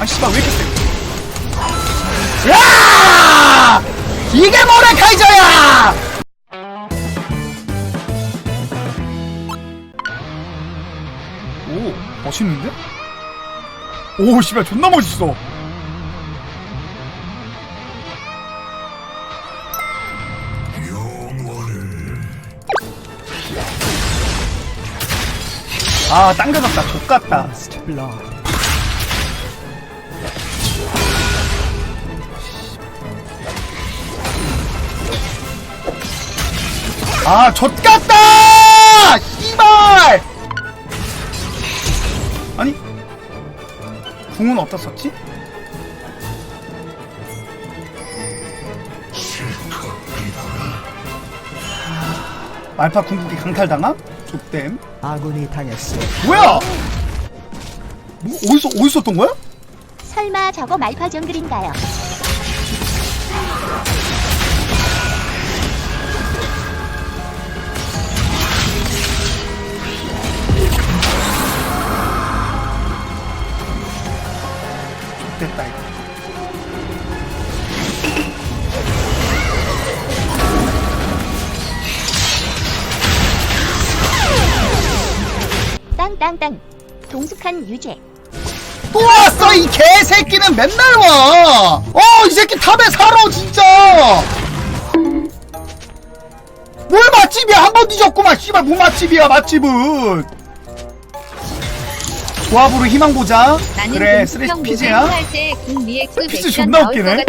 아 씨발 왜 이렇게 세? 야! 이게 모레카이저야! 오 멋있는데? 오 씨발 존나 멋있어. 아, 당겨졌다. 족같다. 아, 족같다! 씨발! 아니, 궁은 어디다 썼지? 말파 궁극기 강탈당함? 족댐. 아군이 당했어. 뭐야? 뭐, 어디서, 어디서 썼던 거야? 설마 저거 말파 정글인가요? 됐다, 이거. 땅땅땅 동숙한 유죄 또 왔어 이 개새끼는 맨날 와. 어 이 새끼 탑에 살아 진짜. 뭘 맛집이야 한 번 뒤졌구만 씨발 뭐 맛집이야 맛집은. 조합으로 희망 보자. 그래 쓰레기 국리엑스 피즈 백션 존나 웃기네.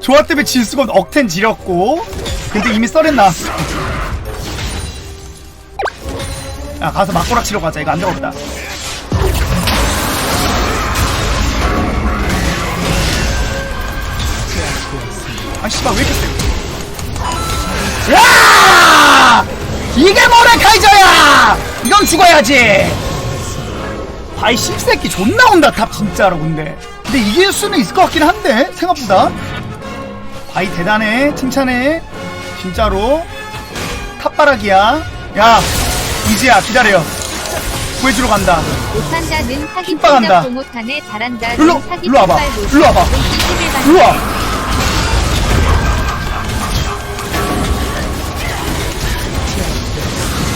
조합 때문에 질 수건 억텐 지렸고. 근데 이미 썰엔 나왔어. 야 가서 막고락 치러 가자 이거 안 되겠다. 아 씨발 왜 이렇게 세? 야! 이게 모레카이저야! 이건 죽어야지. 바이 씹새끼 존나 온다 탑 진짜로 근데. 근데 이길 수는 있을 것 같긴 한데 생각보다. 바이 대단해 칭찬해 진짜로 탑바락이야. 야 이지야 기다려. 구해주러 간다. 못한다는 사기 핍박한다. 핀다 못하네 잘한다 일로, 일로 와봐. 일로 와봐. 21만 일로 와.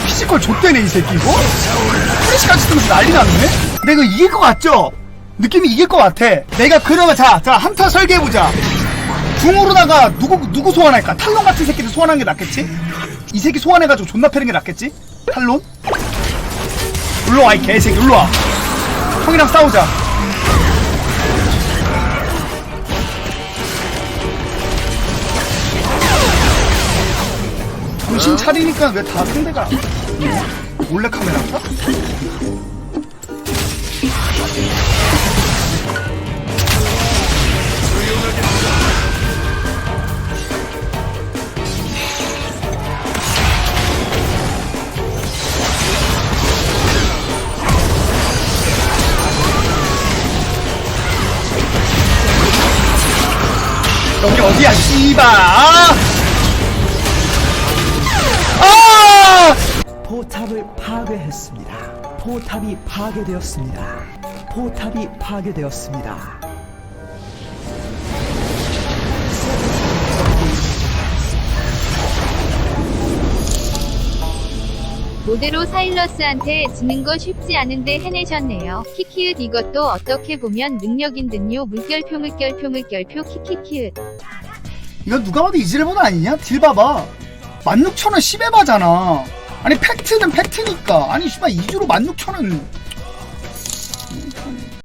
피지컬 좆대네 이 새끼 이거? 프레시까지 쓰면서 난리 났네? 내가 이길 것 같죠? 느낌이 이길 것 같아 내가 그러면 자, 자 한타 설계해보자 궁으로다가 누구 누구 소환할까? 탈론 같은 새끼들 소환하는 게 낫겠지? 이 새끼 소환해가지고 존나 패는 게 낫겠지? 탈론? 일로와 이 개새끼 일로와 형이랑 싸우자 정신 차리니까 왜 다 상대가 몰래 카메라인가? 여기 어디야 씨발 아! 아! 포탑을 파괴했습니다. 포탑이 파괴되었습니다. 포탑이 파괴되었습니다. 모대로 사일러스한테 지는 거 쉽지 않은데 해내셨네요. 키키읒 이것도 어떻게 보면 능력인 듯요. 물결표 물결표 물결표 키키키읒. 이거 누가 봐도 이지레본 아니냐? 딜 봐봐 16,000원 10에바잖아 아니 팩트는 팩트니까 아니 씨발 2주로 16,000원 Amen.